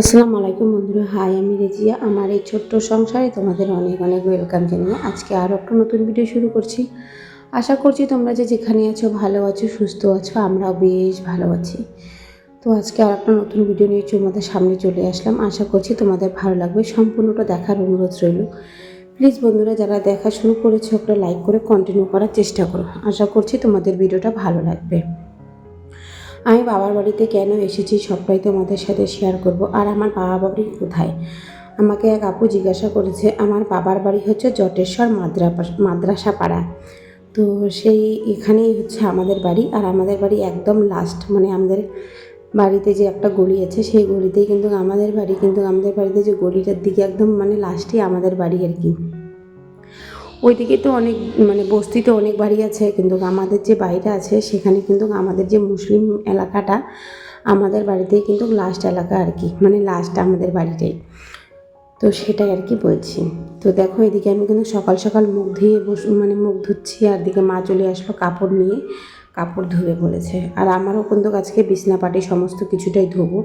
আসসালামু আলাইকুম বন্ধুরা। হাই, আমি রেজিয়া। আমার এই ছোট্ট সংসারে তোমাদের অনেক অনেক ওয়েলকাম জানিয়ে আজকে আরও একটা নতুন ভিডিও শুরু করছি। আশা করছি তোমরা যে যেখানে আছো ভালো আছো, সুস্থ আছো, আমরাও বেশ ভালো আছি। তো আজকে আর একটা নতুন ভিডিও নিয়ে তোমাদের সামনে চলে আসলাম। আশা করছি তোমাদের ভালো লাগবে। সম্পূর্ণটা দেখার অনুরোধ রইল। প্লিজ বন্ধুরা, যারা দেখা শুরু করেছ, একটা লাইক করে কন্টিনিউ করার চেষ্টা করো। আশা করছি তোমাদের ভিডিওটা ভালো লাগবে। আমি বাবার বাড়িতে কেন এসেছি সবটাই তোমাদের সাথে শেয়ার করব। আর আমার বাবা বাড়ি কোথায়? আমাকে এক আপু জিজ্ঞাসা করেছে, আমার বাবার বাড়ি হচ্ছে জটেশ্বর মাদ্রা মাদ্রাসা পাড়া তো সেই এখানেই হচ্ছে আমাদের বাড়ি। আর আমাদের বাড়ি একদম লাস্ট মানে আমাদের বাড়িতে যে একটা গলি আছে, সেই গলিতেই কিন্তু আমাদের বাড়ি, কিন্তু আমাদের বাড়িতে যে গলিটার দিকে একদম মানে লাস্টেই আমাদের বাড়ি আর কি। ওইদিকে তো অনেক মানে বস্তিতে অনেক বাড়ি আছে, কিন্তু আমাদের যে বাড়িটা আছে, সেখানে কিন্তু আমাদের যে মুসলিম এলাকাটা, আমাদের বাড়িতেই কিন্তু লাস্ট এলাকা আর কি মানে লাস্ট আমাদের বাড়িটাই। তো সেটাই আর কি বলছি। তো দেখো, এদিকে আমি কিন্তু সকাল সকাল মুখ ধুয়ে বস মানে মুখ ধুচ্ছি, আর দিকে মা চলে আসলো কাপড় নিয়ে, কাপড় ধুবে বলেছে। আর আমারও কিন্তু আজকে বিছনাপাটি সমস্ত কিছুটাই ধোবো।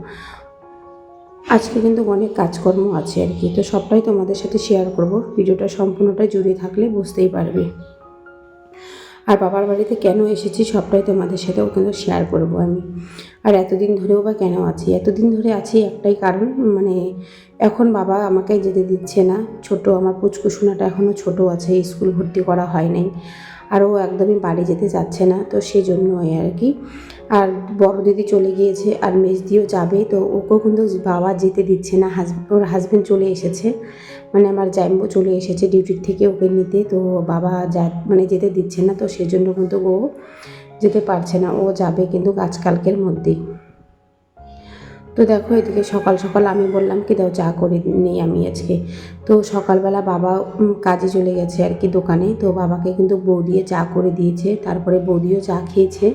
আজকে কিন্তু অনেক কাজকর্ম আছে আর কি, তো সবটাই তোমাদের সাথে শেয়ার করব। ভিডিওটা সম্পূর্ণটা জুড়ে থাকলে বুঝতেই পারবে। আর বাবার বাড়িতে কেন এসেছি সবটাই তোমাদের সাথেও কিন্তু শেয়ার করব আমি। আর এতদিন ধরেও বা কেন আছি? এতদিন ধরে আছি একটাই কারণ মানে এখন বাবা আমাকে যেতে দিচ্ছে না। ছোট, আমার পুচকুসোনাটা এখনও ছোট আছে, স্কুল ভর্তি করা হয় নাই। আর ও একদমই বাড়ি যেতে চাচ্ছে না, তো সেই জন্যই আর কি। আর বড় দিদি চলে গিয়েছে আর মেজদিও যাবে, তো ওকেও কিন্তু বাবা যেতে দিচ্ছে না। ওর হাজব্যান্ড চলে এসেছে মানে আমার জাম্বু চলে এসেছে ডিউটির থেকে ওকে নিতে, তো বাবা যা মানে যেতে দিচ্ছে না, তো সেজন্য কিন্তু ও যেতে পারছে না। ও যাবে কিন্তু আজকালকের মধ্যেই। তো দেখো এদিকে সকাল সকাল আমি বললাম কি, দাও চা করে নিই আমি আজকে। তো সকালবেলা বাবা কাজে চলে গেছে আর কি দোকানে। তো বাবাকে কিন্তু বৌদিয়ে চা করে দিয়েছে, তারপরে বৌদিও চা খেয়েছে।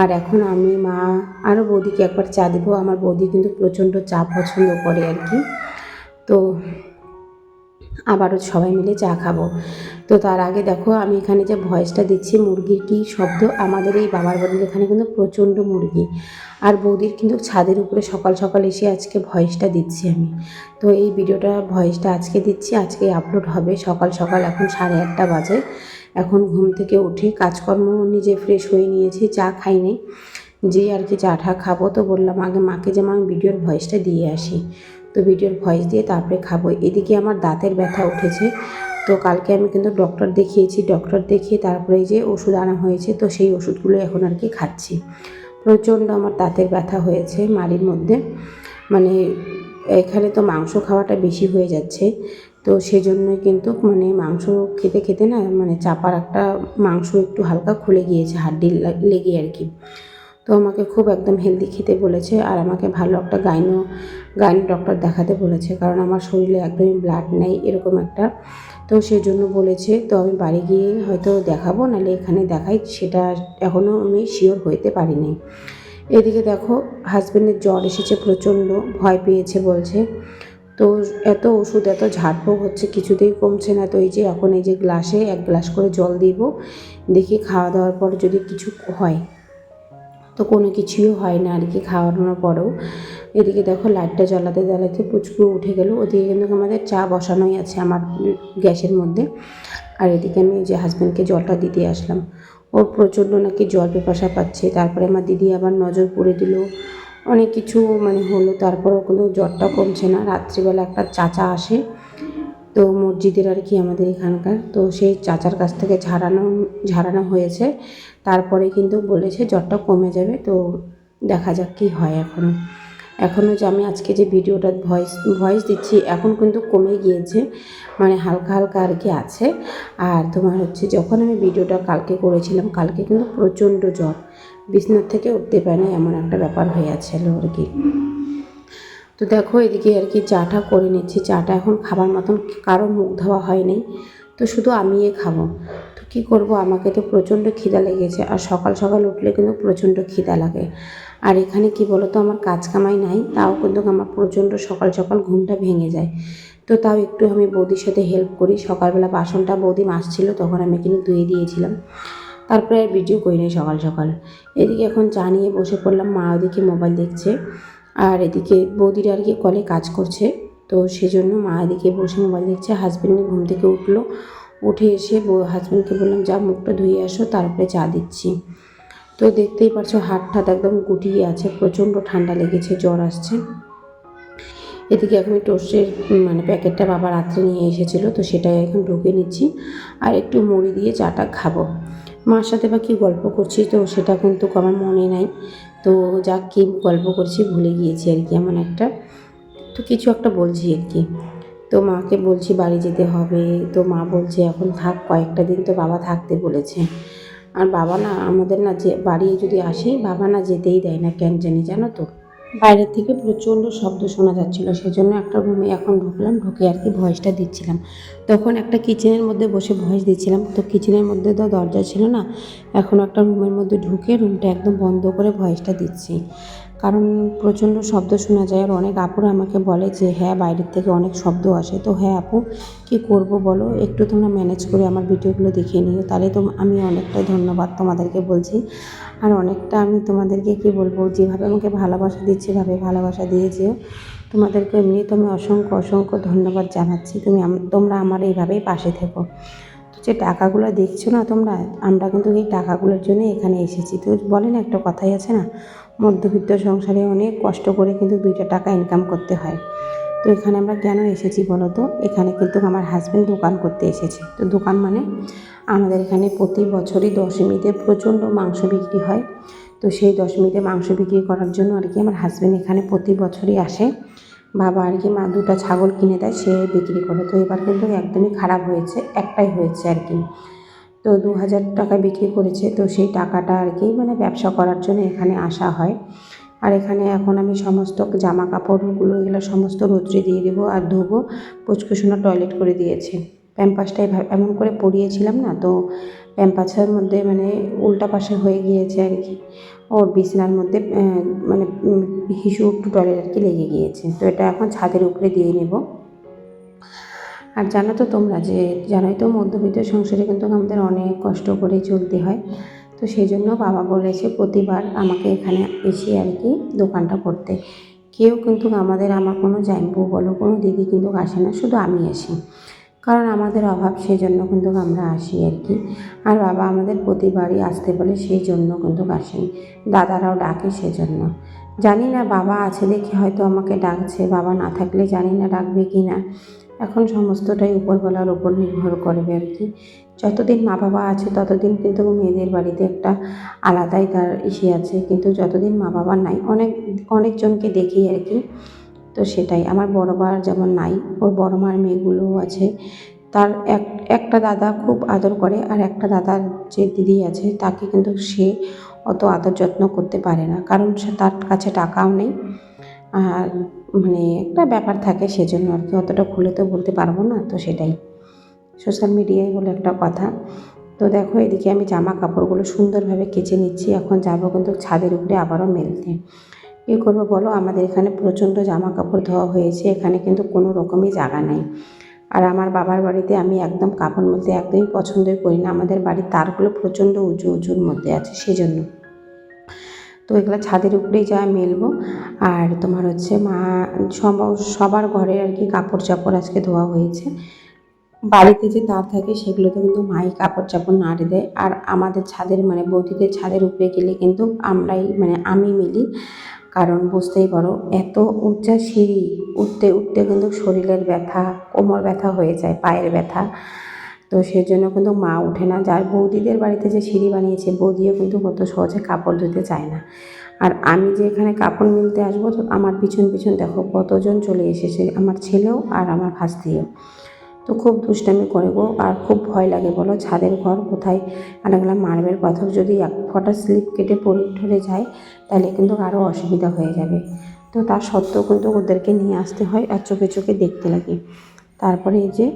আর এখন আমি, মা আরও বৌদিকে একবার চা দেবো। আমার বৌদি কিন্তু প্রচণ্ড চা পছন্দ করে আর কি। তো আবারও সবাই মিলে চা খাব। তো তার আগে দেখো, আমি এখানে যে ভয়েসটা দিচ্ছি, মুরগির কী শব্দ? আমাদের এই বাবার বাড়ির এখানে কিন্তু প্রচণ্ড মুরগি। আর বৌদির কিন্তু ছাদের উপরে সকাল সকাল এসে আজকে ভয়েসটা দিচ্ছি আমি। তো এই ভিডিওটা, ভয়েসটা আজকে দিচ্ছি, আজকে আপলোড হবে সকাল সকাল, এখন সাড়ে আটটা বাজে। এখন ঘুম থেকে উঠে কাজকর্ম নিজে ফ্রেশ হয়ে নিয়েছি, চা খাইনি। যে আর কি চাটা খাব, তো বললাম আগে মাকে যেমন আমি ভিডিওর ভয়েসটা দিয়ে আসি। তো ভিডিওর ভয়েস দিয়ে তারপরে খাব। এদিকে আমার দাঁতের ব্যথা উঠেছে। তো কালকে আমি কিন্তু ডক্টর দেখিয়েছি। ডক্টর দেখিয়ে তারপরে যে ওষুধ আনা হয়েছে, তো সেই ওষুধগুলো এখন আর কি খাচ্ছি। প্রচণ্ড আমার দাঁতের ব্যথা হয়েছে মাড়ির মধ্যে। মানে এখানে তো মাংস খাওয়াটা বেশি হয়ে যাচ্ছে। তো সেজন্যই কিন্তু মানে মাংস খেতে খেতে না মানে চাপার একটা মাংস একটু হালকা খুলে গিয়েছে, হাড্ডি লেগে আর কি। তো আমাকে খুব একদম হেলদি খেতে বলেছে আর আমাকে ভালো একটা গাইনো গাইনো ডক্টর দেখাতে বলেছে কারণ আমার শরীরে একদমই ব্লাড নেই এরকম একটা। তো সেই জন্য বলেছে, তো আমি বাড়ি গিয়ে হয়তো দেখাবো, নাহলে এখানে দেখাই। সেটা এখনও আমি শিওর হইতে পারিনি। এদিকে দেখো হাজব্যান্ডের জ্বর এসেছে প্রচণ্ড, ভয় পেয়েছে বলছে। তো এত ওষুধ, এত ঝাড়ফুঁক হচ্ছে, কিছুতেই কমছে না। তো এই যে এখন এই যে গ্লাসে এক গ্লাস করে জল দিব, দেখি খাওয়া দাওয়ার পর যদি কিছু হয়। তো কোনো কিছুই হয় না আর কি, খাওয়ানোর পরেও। এদিকে দেখো লাইটটা জ্বালাতে জ্বালাতে পুচকু উঠে গেল। ওদিকে কিন্তু আমাদের চা বসানোই আছে আমার গ্যাসের মধ্যে। আর এদিকে আমি যে হাজব্যান্ডকে জলটা দিতে আসলাম। ওর প্রচণ্ড নাকি জল পেপাসা পাচ্ছে। তারপরে আমার দিদি আবার নজর পড়ে দিল। অনেক কিছু মানে হলো তারপরেও কিন্তু জ্বরটা কমছে না। রাত্রিবেলা একটা চাচা আসে। তো মসজিদের আর কি আমাদের এখানকার। তো সেই চাচার কাছ থেকে ঝাড়ানো ঝাড়ানো হয়েছে। তারপরে কিন্তু বলেছে জ্বরটা কমে যাবে, তো দেখা যাক কী হয় এখনও। এখনও যে আমি আজকে যে ভিডিওটা ভয়েস ভয়েস দিচ্ছি, এখন কিন্তু কমে গিয়েছে মানে হালকা হালকা আর কি আছে। আর তোমার হচ্ছে যখন আমি ভিডিওটা কালকে করেছিলাম, কালকে কিন্তু প্রচণ্ড জ্বর। বিছনার থেকে উঠতে পারে না এমন একটা ব্যাপার হয়ে আছিল আর কি। তো দেখো এদিকে আর কি চাটা করে নিচ্ছি, চাটা এখন খাবার মতন কারও মুখ ধোয়া হয়নি। তো শুধু আমিই খাব। তো কী করব? আমাকে তো প্রচণ্ড খিদা লেগেছে আর সকাল সকাল উঠলে কিন্তু প্রচণ্ড খিদা লাগে। আর এখানে কি বলো তো আমার কাজ কামাই নাই, তাও কিন্তু আমার প্রচণ্ড সকাল সকাল ঘুমটা ভেঙে যায়। তো তাও একটু আমি বৌদির সাথে হেল্প করি। সকালবেলা বাসনটা বৌদি ছিল তখন আমি কিন্তু ধুয়ে দিয়েছিলাম। তারপরে আর ভিডিও করি সকাল সকাল। এদিকে এখন চা নিয়ে বসে পড়লাম, মা ওদিকে মোবাইল দেখছে। আর এদিকে বৌদিরা আর কি কলে কাজ করছে। তো সেজন্য মা এদিকে বসে মোবাইল দেখছে হাজব্যান্ড ঘুম থেকে উঠল। উঠে এসে হাজব্যান্ডকে বললাম, যা মুখটা ধুয়ে আসো, তারপরে চা দিচ্ছি। তো দেখতেই পারছ হাত ঠাত একদম গুটিয়ে আছে, প্রচণ্ড ঠান্ডা লেগেছে, জ্বর আসছে। এদিকে এখন টোস্টের মানে প্যাকেটটা বাবা রাত্রে নিয়ে এসেছিল, তো সেটাই এখন ঢুকে নিচ্ছি। আর একটু মুড়ি দিয়ে চাটা খাব। মার সাথে বা কী গল্প করছি, তো সেটা কিন্তু আমার মনে নাই। তো যা কী গল্প করছি ভুলে গিয়েছি আর কি, এমন একটা। তো কিছু একটা বলছি আর কি। তো মাকে বলছি বাড়ি যেতে হবে। তো মা বলছে, এখন থাক, কয়েকটা দিন তো বাবা থাকতে বলেছে। আর বাবা না, আমাদের না যে বাড়ি যদি আসি, বাবা না যেতেই দেয় না, কেন জানি জানো তো? বাইরের থেকে প্রচণ্ড শব্দ শোনা যাচ্ছিল, সেজন্য একটা রুমে এখন ঢুকলাম, ঢুকে আর কি ভয়েসটা দিচ্ছিলাম। তখন একটা কিচেনের মধ্যে বসে ভয়েস দিচ্ছিলাম, তো কিচেনের মধ্যে তো দরজা ছিল না, এখন একটা রুমের মধ্যে ঢুকে রুমটা একদম বন্ধ করে ভয়েসটা দিচ্ছি। কারণ প্রচণ্ড শব্দ শোনা যায় আর অনেক আপুরা আমাকে বলে যে হ্যাঁ বাইরের থেকে অনেক শব্দ আসে। তো হ্যাঁ আপু, কী করব বলো? একটু তোমরা ম্যানেজ করে আমার ভিডিওগুলো দেখিয়ে নিও। তাহলে তো আমি অনেকটাই ধন্যবাদ তোমাদেরকে বলছি। আর অনেকটা আমি তোমাদেরকে কী বলব, যেভাবে আমাকে ভালোবাসা দিচ্ছে ভাবে ভালোবাসা দিয়ে যেও। তোমাদেরকে এমনি তো আমি অসংখ্য অসংখ্য ধন্যবাদ জানাচ্ছি। তুমি তোমরা আমার এইভাবেই পাশে থেকো। যে টাকাগুলো দেখছ না তোমরা, আমরা কিন্তু এই টাকাগুলোর জন্য এখানে এসেছি। তো বলেন একটা কথাই আছে না? মধ্যবিত্ত সংসারে অনেক কষ্ট করে কিন্তু দুইটা টাকা ইনকাম করতে হয়। তো এখানে আমরা কেন এসেছি বলো তো এখানে কিন্তু আমার হাজব্যান্ড দোকান করতে এসেছে। তো দোকান মানে আমাদের এখানে প্রতি বছরই দশমীতে প্রচণ্ড মাংস বিক্রি হয়। তো সেই দশমীতে মাংস বিক্রি করার জন্য আর কি আমার হাজব্যান্ড এখানে প্রতি বছরই আসে। বাবা আর কি মা দুটো ছাগল কিনে দেয়, সে বিক্রি করে। তো এবার কিন্তু একদমই খারাপ হয়েছে, একটাই হয়েছে আর কি। তো দু হাজার টাকা বিক্রি করেছে। তো সেই টাকাটা আর কি মানে ব্যবসা করার জন্য এখানে আসা হয়। আর এখানে এখন আমি সমস্ত জামা কাপড়গুলো এগুলো সমস্ত রোদ্রে দিয়ে দেবো আর ধোবো। পুচকুসোনা টয়লেট করে দিয়েছে। প্যাম্পাসটা এমন করে পরিয়েছিলাম না তো প্যাম্পাসের মধ্যে মানে উল্টা পাশে হয়ে গিয়েছে আর কি। ওর বিছানার মধ্যে মানে হিসু একটু টয়লেট আর কি লেগে গিয়েছে। তো এটা এখন ছাদের উপরে দিয়ে নেব। আর জানো তো তোমরা যে জানোই তো মধ্যবিত্ত সংসারে কিন্তু আমাদের অনেক কষ্ট করে চলতে হয়। তো সেই জন্য বাবা বলেছে প্রতিবার আমাকে এখানে এসে আর কি দোকানটা করতে। কেউ কিন্তু আমাদের আমার কোনো জাইম্বু বলো, কোনো দিদি কিন্তু আসে না, শুধু আমি আসি। কারণ আমাদের অভাব সেই জন্য কিন্তু আমরা আসি আর কি। আর বাবা আমাদের প্রতিবারই আসতে বলে সেই জন্য কিন্তু আসেন দাদারাও ডাকে সেজন্য। জানি না বাবা আছে দেখে হয়তো আমাকে ডাকছে, বাবা না থাকলে জানি না ডাকবে কি না। এখন সমস্তটাই উপরবেলার উপর নির্ভর করবে আর কি। যতদিন মা বাবা আছে, ততদিন কিন্তু মেয়েদের বাড়িতে একটা আলাদাই তার ইসে আছে। কিন্তু যতদিন মা বাবা নাই, অনেক, অনেকজনকে দেখি আর কি। তো সেটাই, আমার বড় বার যেমন নাই, ওর বড় মার মেয়েগুলোও আছে। তার এক, একটা দাদা খুব আদর করে আর একটা দাদার যে দিদি আছে, তাকে কিন্তু সে অত আদর যত্ন করতে পারে না। কারণ সে তার কাছে টাকাও নেই। আর মানে একটা ব্যাপার থাকে সেজন্য আর কি অতটা খুলে তো বলতে পারব না, তো সেটাই। সোশ্যাল মিডিয়ায় বলে একটা কথা। তো দেখো এদিকে আমি জামা কাপড়গুলো সুন্দরভাবে কেচে নিচ্ছি, এখন যাব কিন্তু ছাদের উপরে আবারও মেলতে। কী করব বলো? আমাদের এখানে প্রচণ্ড জামা কাপড় ধোয়া হয়েছে, এখানে কিন্তু কোনো রকমই জায়গা নেই। আর আমার বাবার বাড়িতে আমি একদম কাপড় মেলতে একদমই পছন্দই করি না। আমাদের বাড়ির তারগুলো প্রচণ্ড উঁচু উঁচুর মধ্যে আছে, সেজন্য। তো এগুলো ছাদের উপরেই যা মেলবো। আর তোমার হচ্ছে মা সবার ঘরে আর কি কাপড় চাপড় আজকে ধোয়া হয়েছে। বাড়িতে যে তার থাকে সেগুলোতে কিন্তু মাই কাপড় চাপড় নাড়ে দেয়। আর আমাদের ছাদের মানে বৌদিদের ছাদের উপরে গেলে কিন্তু আমরাই মানে আমি মিলি। কারণ বুঝতেই পারো, এত উঁচা সিঁড়ি, উঠতে উঠতে কিন্তু শরীরের ব্যথা, কোমর ব্যথা হয়ে যায়, পায়ের ব্যথা। তো সেই জন্য কিন্তু মা ওঠে না। যার বৌদিদের বাড়িতে যে সিঁড়ি বানিয়েছে, বৌদিও কিন্তু কত সহজে কাপড় ধুতে চায় না। আর আমি যে এখানে কাপড় মিলতে আসব, তো আমার পিছন পিছন দেখো কতজন চলে এসেছে, আমার ছেলেও আর আমার ভাস্তিও। তো খুব দুষ্টামি করে গো, আর খুব ভয় লাগে বলো, ছাদের ঘর কোথায়? অনেকগুলো মার্বেল পাথর যদি এক ফটা স্লিপ কেটে পড়ে ঠরে যায়, তাহলে কিন্তু আরও অসুবিধা হয়ে যাবে। তো তার সত্ত্বেও কিন্তু ওদেরকে নিয়ে আসতে হয় আর চোখে চোখে দেখতে লাগে। তারপরে এই যে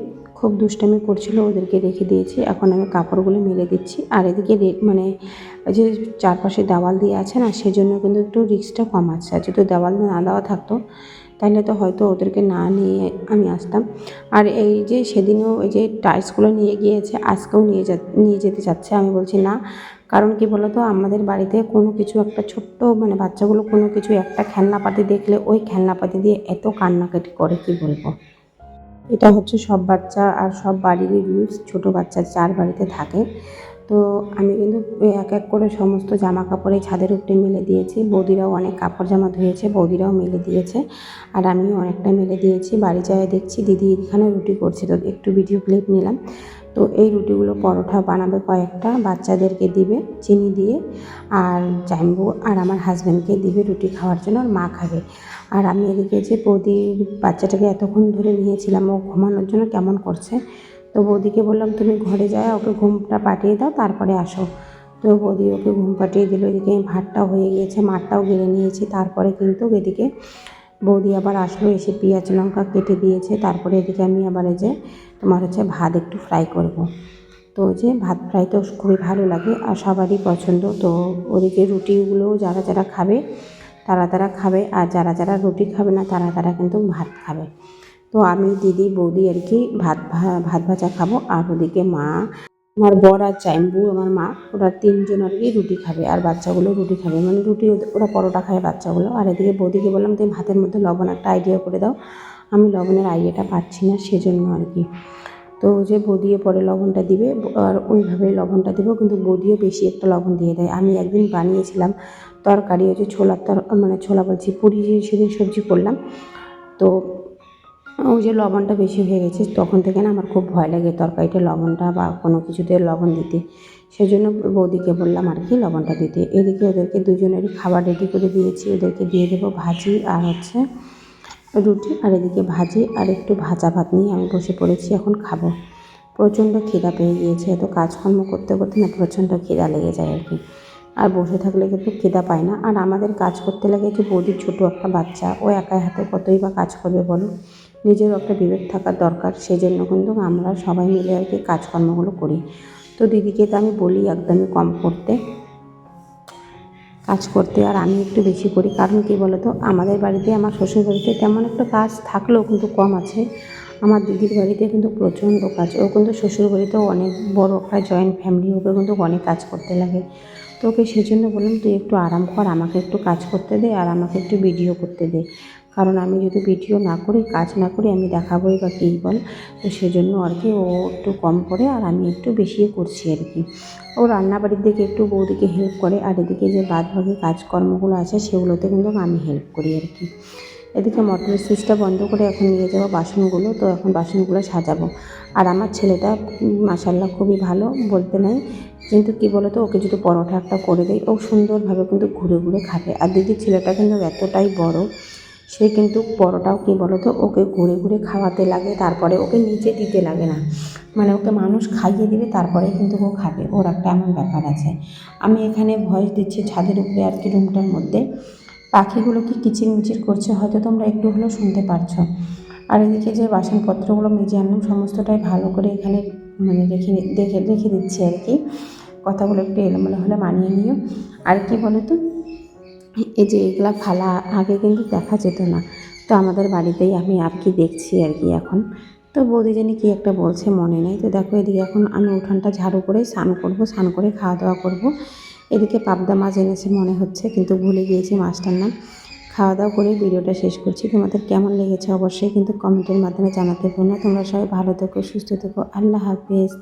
খুব দুষ্টামি করছিল, ওদেরকে রেখে দিয়েছি। এখন আমি কাপড়গুলো মেলে দিচ্ছি। আর এদিকে মানে যে চারপাশে দেওয়াল দিয়ে আছে না, সেজন্য কিন্তু একটু রিক্সটা কম আছে। আর যদি দেওয়াল না দেওয়া থাকতো, তাহলে তো হয়তো ওদেরকে না নিয়ে আমি আসতাম। আর এই যে সেদিনও ওই যে টাইলসগুলো নিয়ে গিয়েছে, আজকেও নিয়ে যা, নিয়ে যেতে চাচ্ছে। আমি বলছি, না। কারণ কি বলতো, আমাদের বাড়িতে কোনো কিছু একটা ছোট্ট মানে বাচ্চাগুলো কোনো কিছু একটা খেলনাপাতি দেখলে, ওই খেলনাপাতি দিয়ে এত কান্নাকাটি করে, কি বলব? এটা হচ্ছে সব বাচ্চা আর সব বাড়িরই রুলস ছোটো বাচ্চা যার বাড়িতে থাকে। তো আমি কিন্তু এক এক করে সমস্ত জামা কাপড় ছাদের উপরে মেলে দিয়েছি। বৌদিরাও অনেক কাপড় জামা ধুয়েছে, বৌদিরাও মেলে দিয়েছে। আর আমিও অনেকটা মেলে দিয়েছি। বাড়ি যায় দেখছি দিদি এখানে রুটি করছে। তো একটু ভিডিও ক্লিপ নিলাম। তো এই রুটিগুলো পরোটা বানাবে কয়েকটা, বাচ্চাদেরকে দিবে চিনি দিয়ে, আর জাম্বু আর আমার হাজব্যান্ডকে দিবে রুটি খাওয়ার জন্য, আর মা খাবে। আর আমি এদিকে যে বৌদির বাচ্চাটাকে এতক্ষণ ধরে নিয়েছিলাম, ও ঘুমানোর জন্য কেমন করছে? তো বৌদিকে বললাম, তুমি ঘরে যাও, ওকে ঘুমটা পাঠিয়ে দাও, তারপরে আসো। তো বৌদি ওকে ঘুম পাঠিয়ে দিল। এদিকে ভাতটা হয়ে গিয়েছে, মাঠটাও গেড়ে নিয়েছি। তারপরে কিন্তু এদিকে বৌদি আবার আসলো, এসে পেঁয়াজ লঙ্কা কেটে দিয়েছে। তারপরে এদিকে আমি আবার এই যে তোমার হচ্ছে ভাত একটু ফ্রাই করব। তো যে ভাত ফ্রাই তো খুবই ভালো লাগে আর সবারই পছন্দ। তো ওদিকে রুটিগুলো যারা যারা খাবে তারা তারা খাবে আর যারা যারা রুটি খাবে না, তারা তারা কিন্তু ভাত খাবে। তো আমি দিদি, বৌদি আর কি ভাত ভাত ভাজা খাব আর ওদিকে মা, আমার বর আর চাইম্বু আমার মা, ওরা তিনজন আর কি রুটি খাবে আর বাচ্চাগুলো রুটি খাবে। মানে রুটি ওরা পরোটা খায় বাচ্চাগুলো। আর এদিকে বৌদিকে বললাম, তুমি ভাতের মধ্যে লবণ একটা আইডিয়া করে দাও। আমি লবণের আইডিয়াটা পাচ্ছি না সেজন্য আর কি। তো যে বৌদিয়ে পরে লবণটা দিবে, আর ওইভাবে লবণটা দেবো, কিন্তু বৌদিও বেশি একটা লবণ দিয়ে দেয়। আমি একদিন বানিয়েছিলাম তরকারি হচ্ছে ছোলার তর মানে ছোলা বলছি, পুরি সেদিন সবজি করলাম। তো ওই যে লবণটা বেশি হয়ে গেছে, তখন থেকে না আমার খুব ভয় লাগে তরকারিতে লবণটা বা কোনো কিছুতে লবণ দিতে। সেজন্য বৌদিকে বললাম আর কি লবণটা দিতে। এদিকে ওদেরকে দুজনেরই খাবার রেডি করে দিয়েছি। ওদেরকে দিয়ে দেবো ভাজি আর হচ্ছে রুটি। আর এদিকে ভাজি আর একটু ভাজা ভাত নিয়ে আমি বসে পড়েছি, এখন খাব। প্রচণ্ড খিদা পেয়ে গিয়েছে, এত কাজকর্ম করতে করতে না প্রচণ্ড খিদা লেগে যায় আর কি। আর বসে থাকলে কিন্তু খিদা পায় না। আর আমাদের কাজ করতে লাগে যে বৌদির ছোটো একটা বাচ্চা। ও একাই হাতে কতই বা কাজ করবে বলো? নিজেরও একটা বিবেক থাকার দরকার। সেই জন্য কিন্তু আমরা সবাই মিলে আর কি কাজকর্মগুলো করি। তো দিদিকে তো আমি বলি একদমই কম করতে। কাজ করতে আর আমি একটু বেশি করি। কারণ কী বলো তো আমাদের বাড়িতে, আমার শ্বশুর বাড়িতে তেমন একটা কাজ থাকলেও কিন্তু কম আছে। আমার দিদির বাড়িতে কিন্তু প্রচণ্ড কাজ। ও কিন্তু শ্বশুর বাড়িতেও অনেক বড় একটা জয়েন্ট ফ্যামিলি ওকে কিন্তু অনেক কাজ করতে লাগে। তো ওকে সেই জন্য বললাম, তুই একটু আরাম কর, আমাকে একটু কাজ করতে দে আর আমাকে একটু ভিডিও করতে দে। কারণ আমি যদি ভিডিও না করি, কাজ না করি, আমি দেখাবোই বা কী বল? তো সেজন্য আর কি ও একটু কম করে আর আমি একটু বেশি করছি আর কি। ও রান্নাবাড়ির দিকে একটু বৌদিকে হেল্প করে আর এদিকে যে বাদ বাকি কাজকর্মগুলো আছে, সেগুলোতে কিন্তু আমি হেল্প করি আর কি। এদিকে মটর সুইচটা বন্ধ করে এখন নিয়ে যাব বাসনগুলো, তো এখন বাসনগুলো সাজাবো। আর আমার ছেলেটা মাসাল্লাহ খুবই ভালো, বলতে নাই। কিন্তু কী বলো তো ওকে যদি পরোটা একটা করে দেয় ও সুন্দরভাবে কিন্তু ঘুরে ঘুরে খাবে। আর দিদির ছেলেটা কিন্তু এতটাই বড়, সে কিন্তু পরোটাও কী বলো তো ওকে ঘুরে ঘুরে খাওয়াতে লাগে, তারপরে ওকে নিচে দিতে লাগে না। মানে ওকে মানুষ খাইয়ে দিবে তারপরে কিন্তু ও খাবে। ওর একটা এমন ব্যাপার আছে। আমি এখানে ভয়েস দিচ্ছি ছাদের উপরে আর কি রুমটার মধ্যে। পাখিগুলো কি কিচিরমিচির করছে, হয়তো তোমরা একটু হলেও শুনতে পারছ। আর এদিকে যে বাসনপত্রগুলো মেজে আনলাম, সমস্তটাই ভালো করে এখানে মানে রেখে দেখে রেখে দিচ্ছি আর কি। কথাগুলো একটু এলোমেলো হলে মানিয়ে নিও। আর কি বলো তো এই যে এগুলা ফালা আগে কিন্তু দেখা যেত না। তো আমাদের বাড়িতেই আমি আর কি দেখছি আর কি এখন। তো বৌদি জানি কি একটা বলছে মনে নেই। তো দেখো এদিকে এখন আমি উঠানটা ঝাড়ু করে স্নান করব, স্নান করে খাওয়া দাওয়া করব। এদিকে পাবদা মাছ এনেছে মনে হচ্ছে, কিন্তু ভুলে গিয়েছি মাছটার নাম। খাওয়া দাওয়া করে ভিডিওটা শেষ করছি। তোমাদের কেমন লেগেছে অবশ্যই কিন্তু কমেন্টের মাধ্যমে জানাতে ভুলো না। তোমরা সবাই ভালো থেকো, সুস্থ থেকো। আল্লাহ হাফেজ।